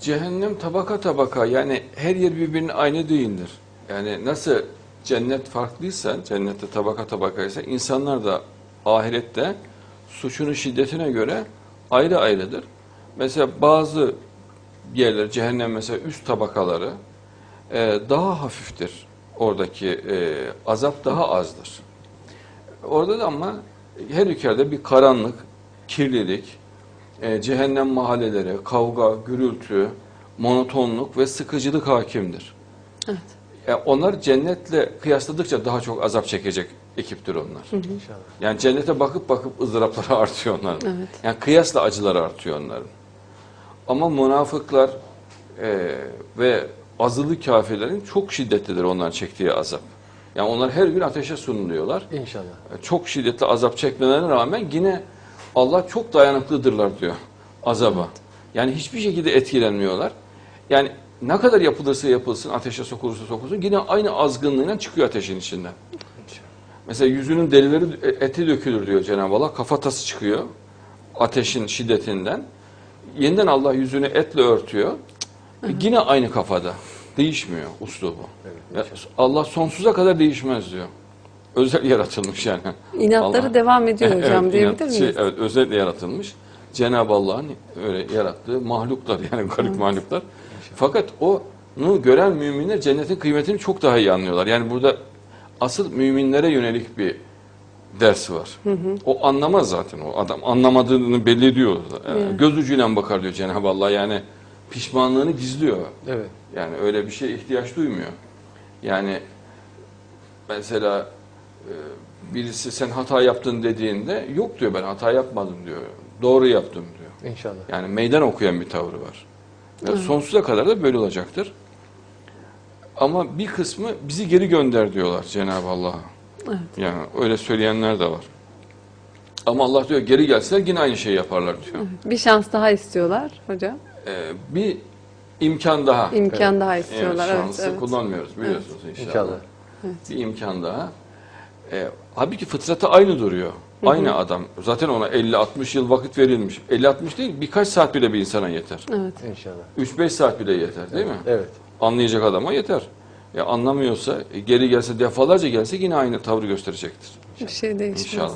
Cehennem tabaka tabaka yani her yer birbirinin aynı değildir. Yani nasıl cennet farklıysa, cennette tabaka tabakaysa insanlar da ahirette suçunun şiddetine göre ayrı ayrıdır. Mesela bazı yerler cehennem mesela üst tabakaları e, daha hafiftir. Oradaki e, azap daha azdır. Orada da ama her ülkede bir karanlık, kirlilik, e, cehennem mahalleleri, kavga, gürültü, monotonluk ve sıkıcılık hakimdir. Evet. E, onlar cennetle kıyasladıkça daha çok azap çekecek ekiptir onlar. İnşallah. Yani cennete bakıp bakıp ızdırapları artıyor onların. Evet. Yani kıyasla acıları artıyor onların. Ama münafıklar e, ve azılı kafirlerin çok şiddetlidir onların çektiği azap. Yani onlar her gün ateşe sunuluyorlar. İnşallah. E, Çok şiddetli azap çekmelerine rağmen yine Allah çok dayanıklıdırlar diyor azaba. Yani hiçbir şekilde etkilenmiyorlar. Yani ne kadar yapılırsa yapılsın, ateşe sokulursa sokulsun yine aynı azgınlığıyla çıkıyor ateşin içinden. Mesela yüzünün derileri e, eti dökülür diyor Cenab-ı Allah. Kafatası çıkıyor ateşin şiddetinden. Yeniden Allah yüzünü etle örtüyor. E, yine aynı kafada. Değişmiyor uslubu. Evet, Allah sonsuza kadar değişmez diyor. Özel yaratılmış yani. İnatları Allah- devam ediyor hocam Evet, diyebilir inat- miyiz? şey, evet, özel yaratılmış. Cenab-ı Allah'ın öyle yarattığı mahluklar yani garip mahluklar. Fakat onu gören müminler cennetin kıymetini çok daha iyi anlıyorlar. Yani burada asıl müminlere yönelik bir ders var. O anlamaz zaten o adam. Anlamadığını belli ediyor. Yani Evet. Göz ucuyla bakar diyor Cenab-ı Allah. Yani pişmanlığını gizliyor. Evet. Yani öyle bir şeye ihtiyaç duymuyor. Yani mesela birisi sen hata yaptın dediğinde yok diyor ben hata yapmadım diyor. Doğru yaptım diyor. İnşallah. Yani meydan okuyan bir tavrı var. Ve sonsuza kadar da böyle olacaktır. Ama bir kısmı bizi geri gönder diyorlar Cenab-ı Allah'a. Evet. Yani öyle söyleyenler de var. Ama Allah diyor geri gelseler yine aynı şeyi yaparlar diyor. Bir şans daha istiyorlar hocam. Ee, bir imkan daha. İmkan daha Evet, istiyorlar. Evet, şansı evet. kullanmıyoruz biliyorsunuz inşallah. İnşallah. Bir imkan daha. E, halbuki fıtratı aynı duruyor. Aynı adam. Zaten ona 50-60 yıl vakit verilmiş. 50-60 değil birkaç saat bile bir insana yeter. Evet. İnşallah. 3-5 saat bile yeter değil mi? Evet. Anlayacak adama yeter. Ya anlamıyorsa e, geri gelse defalarca gelse yine aynı tavrı gösterecektir. Bir şey değişmez. İnşallah.